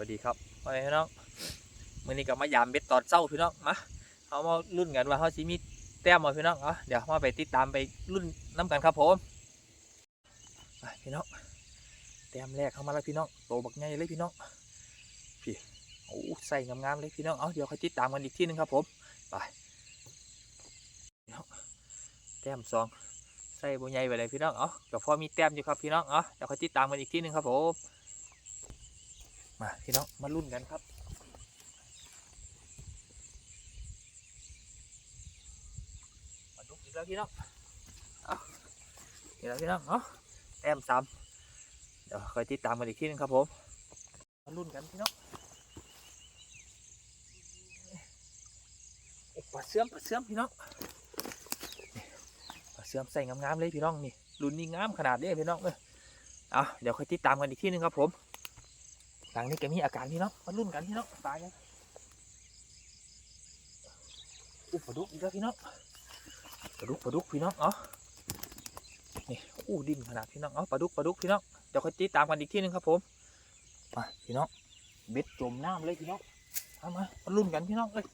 วัสดีครับไปพี่น้องมื้อนี้ก็มายามเบ็ดตอนเช้าพี่น้องมาเอามารุ่นกันว่าเขาสิมีแต้มบ่พี่น้องเอเดี๋ยวมาไปติดตามไปรุ่นน้ำกันครับผมไปพี่น้องแต้มแรกเข้ามาแล้วพี่น้องโตบักใหญ่เลยพี่น้องพี่โอ้ใส่งามๆเลยพี่น้องเอาเดี๋ยวค่อยติดตามกันอีกทีหนึงครับผมไปแต้มสองใส่บัใหญ่ไปเลยพี่น้องเอาก็พอมีแต้มอยู่ครับพี่น้องเอาเดี๋ยวค่อยติดตามกันอีกทีหนึงครับผม มาพี่น้องมาลุ้นกันครับมาดุกอีกแล้วพี่น้องเอาอีกแล้วพี่น้องเนาะแต้มสามเดี๋ยวคอยติดตามกันอีกทีหนึงครับผมมาลุ้นกันพี่น้องปลาเสื่อมปลาเสื่อมพี่น้องปลาเสื่อมใส่งามๆเลยพี่น้องนี่รุ่นนี้งามขนาดนี้พี่น้องเอ้ยเอาเดี๋ยวคอยติดตามกันอีกทีหนึงครับผม หลังนี้แกมีอาการพี่น้องมารุ่นกันพี่น้องตายกันอู้ปลาดุกอีกแล้วพี่น้องปลาดุกปลาดุกพี่น้องเอ๋อนี่อู้ดิ่นขนาดพี่น้องเอ๋อปลาดุกปลาดุกพี่น้องเดี๋ยวค่อยติดตามกันอีกทีหนึงครับผมมาพี่น้องเบ็ดจมน้ำเลยพี่น้องเอามามารุ่นกันพี่น้องเอ้ย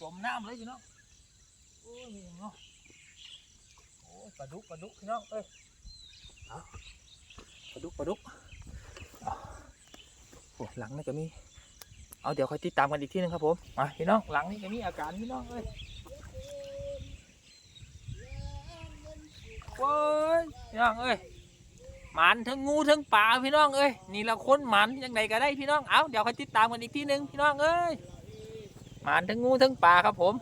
จมน้ำเลยพี่น้องโอ้ยเนาะโอ้ปลาดุกปลาดุกพี่น้องเอ้ยเอาปลาดุกปลาดุก หลังนี่ก็มี เอาเดี๋ยวค่อยติดตามกันอีกทีหนึงครับผมมาพี่น้องหลังนี่ก็มีอาการพี่น้องเอ้ยโว้ยพี่น้องเอ้ยหมันทั้งงูทั้งป่าพี่น้องเอ้ยนี่ละคนหมันยังไงก็ได้พี่น้องเอาเดี๋ยวค่อยติดตามกันอีกทีหนึงพี่น้องเอ้ยหมันทั้งงูทั้งป่าครับผม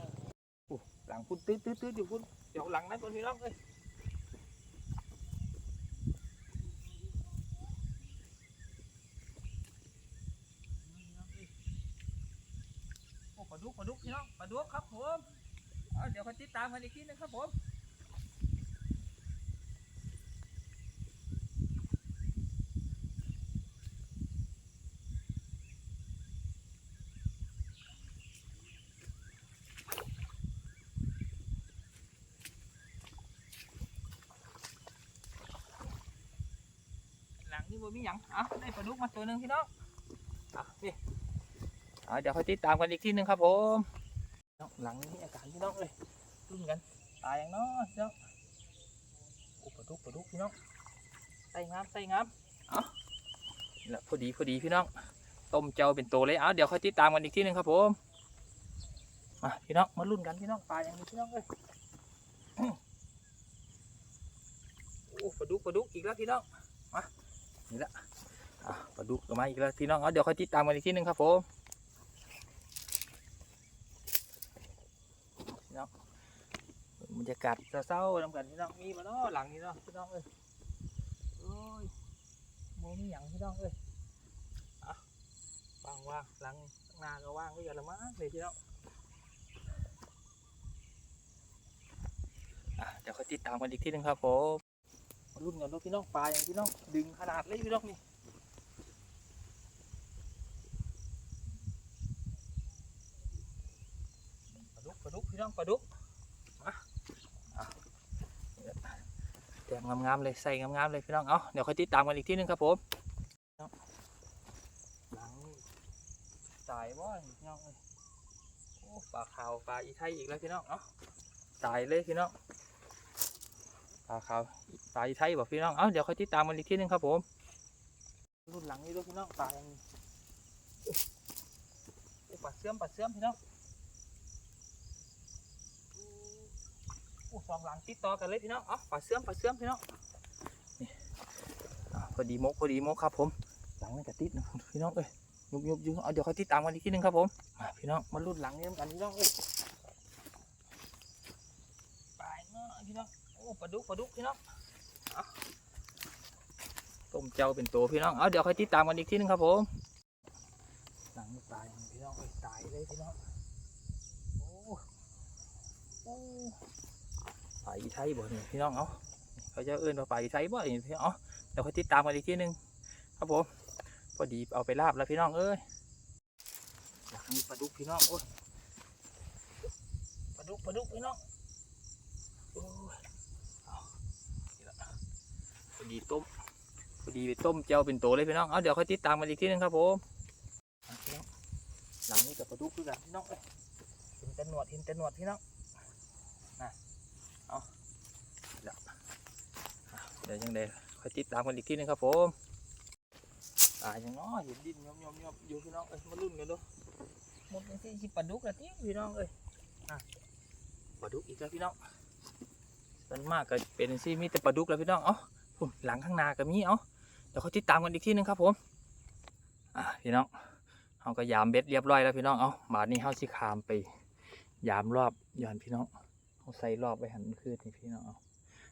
หลังพุ่นตื้อตื้อตื้ออยู่พุ่นเดี๋ยวหลังนั้นก่อนพี่น้องเอ้ย โอ้ป ลาดุกปลาดุกพี่น้องปลาดุกครับผมเเดี๋ยวคอยติดตามกันอีกทีหนึงครับผมหลังนี่บ่มีหยังเอาได้ปลาดุกมาตัวหนึ่งพี่น้องเอาพี่ เดี๋ยวค่อยติดตามกันอีกที่หนึ่งครับผมหลังนี้อาการพี่น้องเลยรุ่นกันตายอย่างน้อยพี่น้องอ้ปลาดุกปลาดุกพี่น้องใส่งามใส่งามเอานี่แหละพอดีพอดีพี่น้องต้มเจ้าเป็นโตเลยเอาเดี๋ยวค่อยติดตามกันอีกที่หนึ่งครับผมมาพี่น้องมารุ่นกันพี่น้องตายอย่างนี้พี่น้องเลยโอ้ปลาดุกปลาดุกอีกแล้วพี่น้องมานี่ละอะปลาดุกก็มาอีกแล้วพี่น้องเอาเดี๋ยวค่อยติดตามกันอีกทีหนึงครับผม บรรยากาศเศร้าๆนำกันพี่น้องมีมาเนาะหลังนี้เนาะพี่น้องเอ้ยโอ้ยโมมีหยังพี่น้องเอ้ยอะว่างว่างหลังนาก็ว่างไว้กันละมั้งเลยพี่น้องอะเดี๋ยวค่อยติดตามกันอีกทีหนึงครับผมมาลุ้นกันว่าพี่น้องปลาอย่างพี่น้องดึงขนาดเลยพี่น้องนี่ปลาดุกปลาดุกพี่ น้องปลาดุกแต้มงามๆเลยใส่งามๆเลยพี่น้อง เอาเดี๋ยวค่อยติดตามกันอีกทีหนึงครับผมหลังตายบ่พี่น้องเอ้ยโอ้ปลาขาวปลาอีไทยอีกแล้วพี่น้องเอาะตายเลยพี่น้องปลาขาวปลาอีไทยบอกพี่น้อง เอาเดี๋ยวค่อยติดตามกันอีกทีหนึงครับผม รุ่นหลังนี้ด้วยพี่น้องปลาอย่างนี้ปลาเสื่อมปลาเสื่อมพี่น้อง อ้สองหลังติดต่อกันเลยพี่น้องอ๋อปลาเสื่อมปลาเสื่อมพี่น้องนี่พอดีมกพอดีมกครับ ผม หลังนี่กระติดนะพี่น้องเอ้ยยุบยุบยุบเอาเดี๋ยวค่อยติดตามกันอีกทีหนึงครับผมมาพี่น้องมาลุ้นหลังนี้กันพี่น้องเอ้ยไปเนาะพี่น้องโอ้ปลาดุกปลาดุกพี่น้องเอต้มเจ้าเป็นตัวพี่น้องเอาเดี๋ยวค่อยติดตามกันอีกทีหนึงครับผมหลังตายพี่น้องเอ้ยตายเลยพี่น้องโอ้โอ้ ป่าอีไทยบ่นี่พี่น้องเอ้าเขาจะเอื้นว่าป่าอีไทยบ่นี่พี่น้องเอาเดี๋ยวค่อยติดตามกันอีกทีหนึงครับผมพอดีเอาไปลาบแล้วพี่น้องเอ้ยอยากมีปลาดุกพี่น้องโอ้ยปลาดุกปลาดุกพี่น้องโอ้ยพอดีต้มพอดีไปต้มเจียวเป็นโตเลยพี่น้องเอาเดี๋ยวค่อยติดตามกันอีกทีหนึงครับผมหลังนี้กับปลาดุกคือกันพี่น้องเอ้ยเห็นแต่หนวดเห็นแต่หนวดพี่น้องนะ เอาเดี๋ยวอะเดี๋ยวยังไงค่อยติดตามกันอีกทีหนึงครับผมอ่ายยังน้อเห็นดินยอมยอมยอมอยู่พี่น้องเอ้ยมาลุ้นกันดูหมดยังที่ปลาดุกละที่พี่น้องเอ้ยปลาดุกอีกแล้วพี่น้องส่วนมากก็เป็นซี่มีแต่ปลาดุกแล้วพี่น้องเอ้าหลังข้างนาก็มีเอ้าเดี๋ยวเขาติดตามกันอีกทีหนึงครับผมอะพี่น้องเขาก็ยามเบ็ดเรียบร้อยแล้วพี่น้องเอาบาดนี้เขาสิขามไป ยามรอบย้อนพี่น้อง เขาใส่รอบไปหันคืนนี่พี่น้องเอา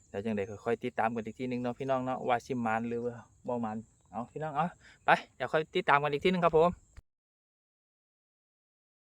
เดี๋ยวจังเด็กค่อยๆติดตามกันอีกทีหนึงเนาะพี่น้องเนาะว่าชิมมันหรือว่าบ่มันเอาพี่น้องเอาไปเดี๋ยวค่อยติดตามกันอีกทีหนึงครับผม